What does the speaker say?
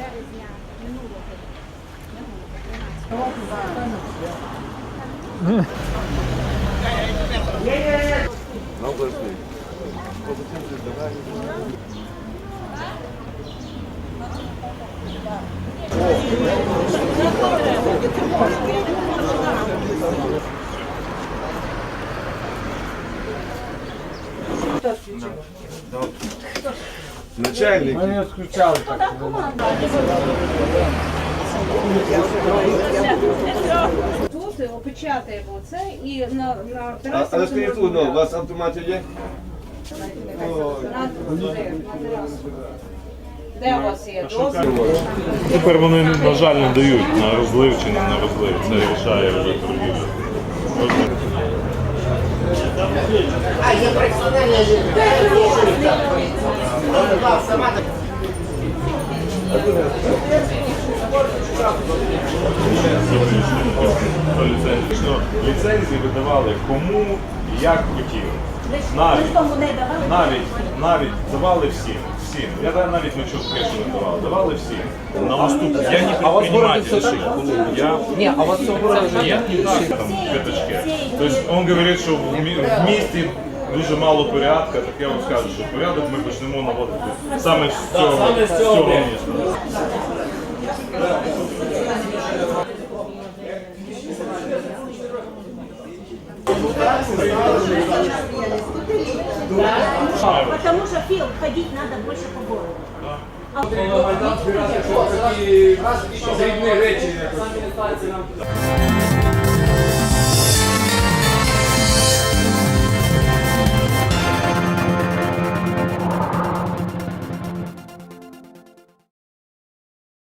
березня минулого минулого 13 Начальник. Не скучали так. Тут опечатаємо це і на, на А, терасі а будемо скажіть, ну, у вас автомати є? Де? У вас є дозвіл? Тепер вони, на жаль, не дають на розлив чи не на розлив. Це рішає вже торгівля. До ліцензії. Ліцензії видавали кому і як хотіли. Навіть, навіть, навіть давали всім. Всім. Я навіть не чув що не давали. Давали всім. На наступне. Я не предприниматель. Я Ні, а це нет, не там пятачки. То есть он говорит, що в в місті дуже мало порядка, так я вам скажу, що порядок ми почнемо наводити саме з цього, з цього міста. Потому что Фил, ходить надо больше по городу. Такі дрібні речі якось.